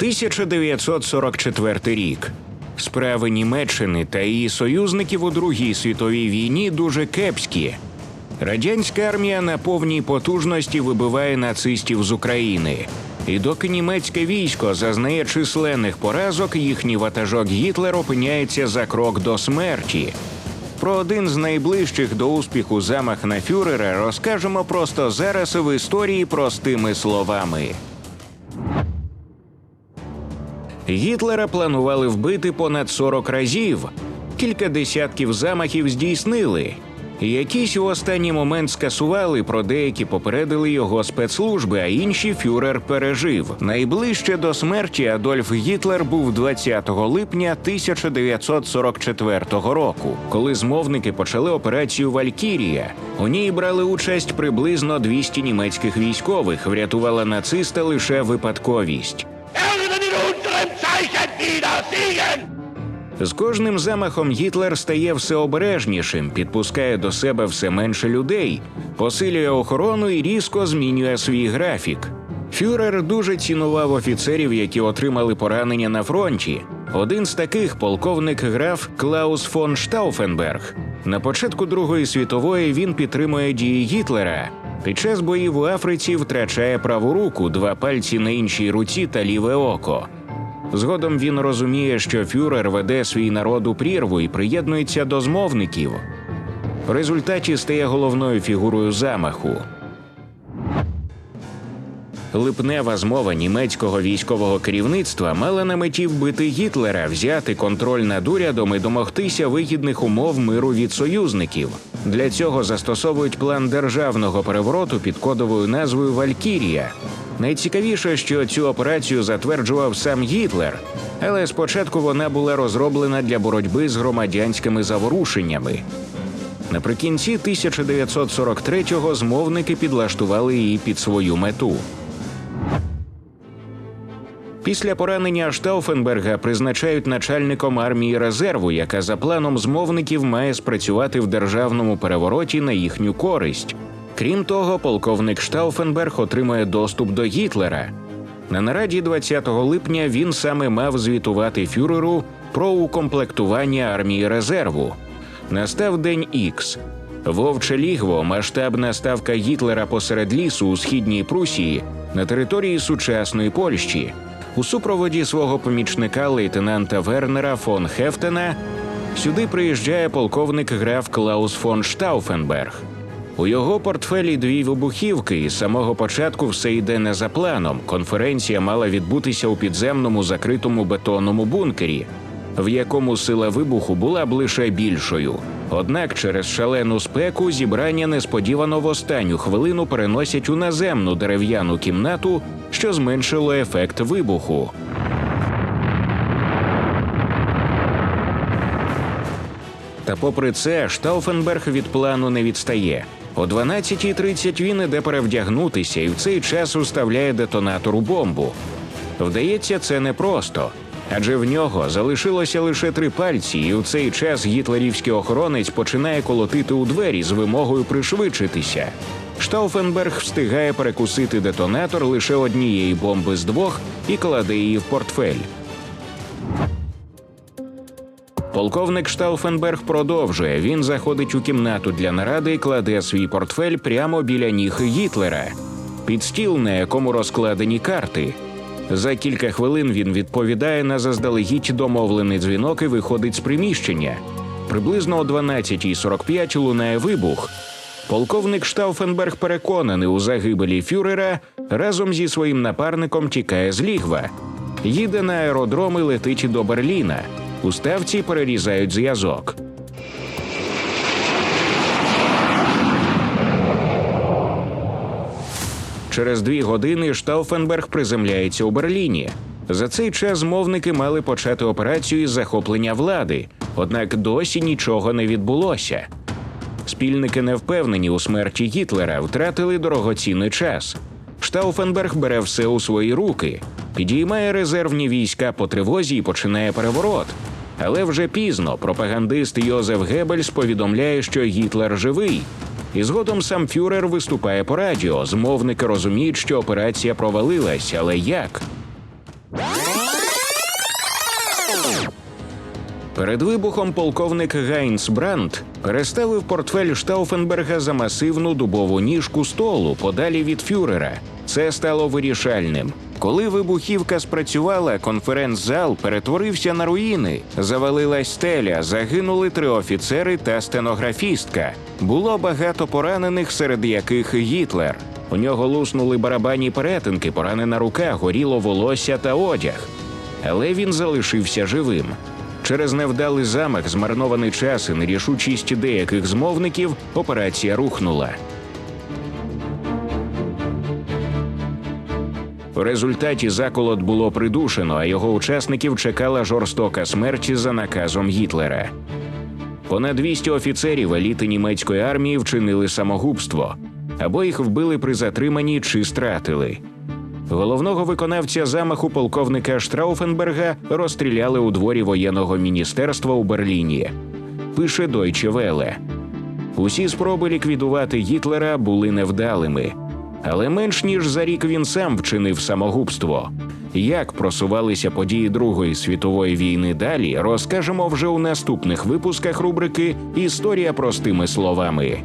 1944 рік. Справи Німеччини та її союзників у Другій світовій війні дуже кепські. Радянська армія на повній потужності вибиває нацистів з України. І доки німецьке військо зазнає численних поразок, їхній ватажок Гітлер опиняється за крок до смерті. Про один з найближчих до успіху замах на фюрера розкажемо просто зараз в історії простими словами. Гітлера планували вбити понад 40 разів. Кілька десятків замахів здійснили. Якісь у останній момент скасували, про деякі попередили його спецслужби, а інші фюрер пережив. Найближче до смерті Адольф Гітлер був 20 липня 1944 року, коли змовники почали операцію Валькірія. У ній брали участь приблизно 200 німецьких військових. Врятувала нациста лише випадковість. З кожним замахом Гітлер стає все обережнішим, підпускає до себе все менше людей, посилює охорону і різко змінює свій графік. Фюрер дуже цінував офіцерів, які отримали поранення на фронті. Один з таких полковник граф Клаус фон Штауфенберг. На початку Другої світової він підтримує дії Гітлера. Під час боїв у Африці втрачає праву руку, два пальці на іншій руці та ліве око. Згодом він розуміє, що фюрер веде свій народ у прірву і приєднується до змовників. В результаті стає головною фігурою замаху. Липнева змова німецького військового керівництва мала на меті вбити Гітлера, взяти контроль над урядом і домогтися вигідних умов миру від союзників. Для цього застосовують план державного перевороту під кодовою назвою Валькірія. Найцікавіше, що цю операцію затверджував сам Гітлер, але спочатку вона була розроблена для боротьби з громадянськими заворушеннями. Наприкінці 1943-го змовники підлаштували її під свою мету. Після поранення Штауфенберга призначають начальником армії резерву, яка за планом змовників має спрацювати в державному перевороті на їхню користь. Крім того, полковник Штауфенберг отримує доступ до Гітлера. На нараді 20 липня він саме мав звітувати фюреру про укомплектування армії резерву. Настав день Ікс. Вовче лігво, масштабна ставка Гітлера посеред лісу у східній Прусії на території сучасної Польщі. У супроводі свого помічника лейтенанта Вернера фон Хефтена сюди приїжджає полковник граф Клаус фон Штауфенберг. У його портфелі дві вибухівки, і з самого початку все йде не за планом. Конференція мала відбутися у підземному закритому бетонному бункері, в якому сила вибуху була б лише більшою. Однак через шалену спеку зібрання несподівано в останню хвилину переносять у наземну дерев'яну кімнату, що зменшило ефект вибуху. Та попри це, Штауфенберг від плану не відстає. О 12.30 він іде перевдягнутися і в цей час уставляє детонатор у бомбу. Вдається це непросто, адже в нього залишилося лише три пальці, і в цей час гітлерівський охоронець починає колотити у двері з вимогою пришвидшитися. Штауфенберг встигає перекусити детонатор лише однієї бомби з двох і кладе її в портфель. Полковник Штауфенберг продовжує. Він заходить у кімнату для наради і кладе свій портфель прямо біля ніг Гітлера, під стіл, на якому розкладені карти. За кілька хвилин він відповідає на заздалегідь домовлений дзвінок і виходить з приміщення. Приблизно о 12.45 лунає вибух. Полковник Штауфенберг переконаний у загибелі фюрера разом зі своїм напарником тікає з лігва. Їде на аеродром і летить до Берліна. У ставці перерізають зв'язок. Через дві години Штауфенберг приземляється у Берліні. За цей час змовники мали почати операцію із захоплення влади, однак досі нічого не відбулося. Спільники не впевнені у смерті Гітлера, втратили дорогоцінний час. Штауфенберг бере все у свої руки, підіймає резервні війська по тривозі і починає переворот. Але вже пізно пропагандист Йозеф Геббельс повідомляє, що Гітлер живий. І згодом сам Фюрер виступає по радіо. Змовники розуміють, що операція провалилась, але як? Перед вибухом полковник Гайнс Брандт переставив портфель Штауфенберга за масивну дубову ніжку столу подалі від фюрера. Це стало вирішальним. Коли вибухівка спрацювала, конференц-зал перетворився на руїни. Завалилась стеля, загинули три офіцери та стенографістка. Було багато поранених, серед яких Гітлер. У нього луснули барабанні перетинки, поранена рука, горіло волосся та одяг. Але він залишився живим. Через невдалий замах, змарнований час і нерішучість деяких змовників, операція рухнула. В результаті заколот було придушено, а його учасників чекала жорстока смерть за наказом Гітлера. Понад 200 офіцерів еліти німецької армії вчинили самогубство або їх вбили при затриманні чи стратили. Головного виконавця замаху полковника Штрауфенберга розстріляли у дворі воєнного міністерства у Берліні. Пише Deutsche Welle. Усі спроби ліквідувати Гітлера були невдалими. Але менш ніж за рік він сам вчинив самогубство. Як просувалися події Другої світової війни далі, розкажемо вже у наступних випусках рубрики Історія простими словами.